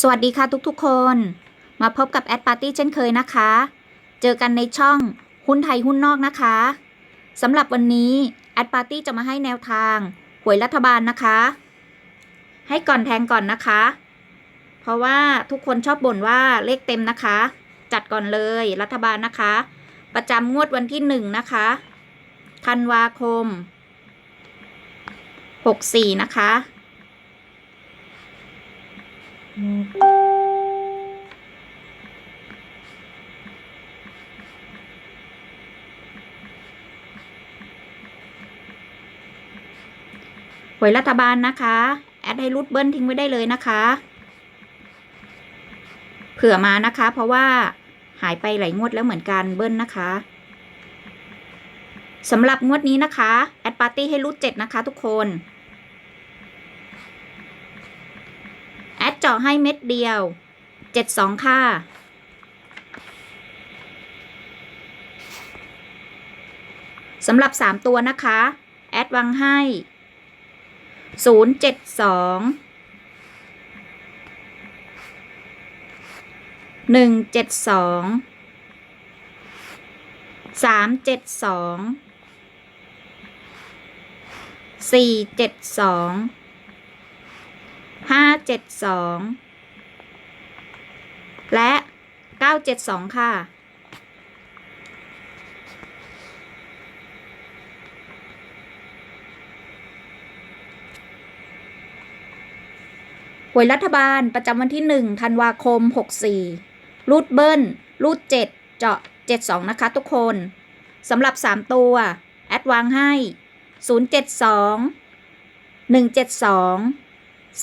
สวัสดีค่ะทุกๆคน มาพบกับแอดปาร์ตี้เช่นเคยนะคะ เจอกันในช่องหุ้นไทยหุ้นนอกนะคะสำหรับวันนี้แอดปาร์ตี้จะมาให้แนวทางหวยรัฐบาลนะคะ ให้ก่อนแทงก่อนนะคะ เพราะว่าทุกคนชอบบ่นว่าเลขเต็มนะคะ จัดก่อนเลยรัฐบาลนะคะ ประจำงวดวันที่หนึ่งนะคะธันวาคม 64 นะคะ หวยรัฐบาลนะคะ แอดให้รูดเบิ้ลทิ้งไว้ได้เลยนะคะ เผื่อมานะคะ เพราะว่าหายไปหลายงวดแล้วเหมือนกันเบิ้ลนะคะสำหรับงวดนี้นะคะ แอดปาร์ตี้ให้รูดเจ็ดนะคะทุกคน แอดเจาะให้เม็ดเดียวเจ็ดสองค่ะ สำหรับสามตัวนะคะ แอดวางให้ศูนย์เจ็ดสองหนึ่งเจ็ดสองสามเจ็ดสองสี่เจ็ดสอง ห้าเจ็ดสองและเก้าเจ็ดสองค่ะ หวยรัฐบาลประจำวันที่1ธันวาคม64รูดเบิ้ล รูด7เจาะ72นะคะทุกคนสำหรับ3ตัว แอดวางให้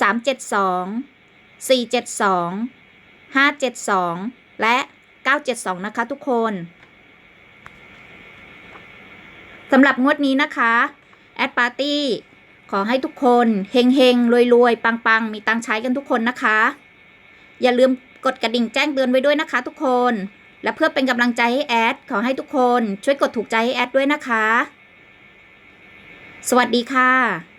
072 172 372 472 572และ972นะคะทุกคนสำหรับงวดนี้นะคะแอดปาร์ตี้ขอให้ทุกคนเฮงเฮงรวยรวยปังปังมีตังใช้กันทุกคนนะคะ อย่าลืมกดกระดิ่งแจ้งเตือนไว้ด้วยนะคะทุกคน และเพื่อเป็นกำลังใจให้แอดขอให้ทุกคนช่วยกดถูกใจให้แอดด้วยนะคะ สวัสดีค่ะ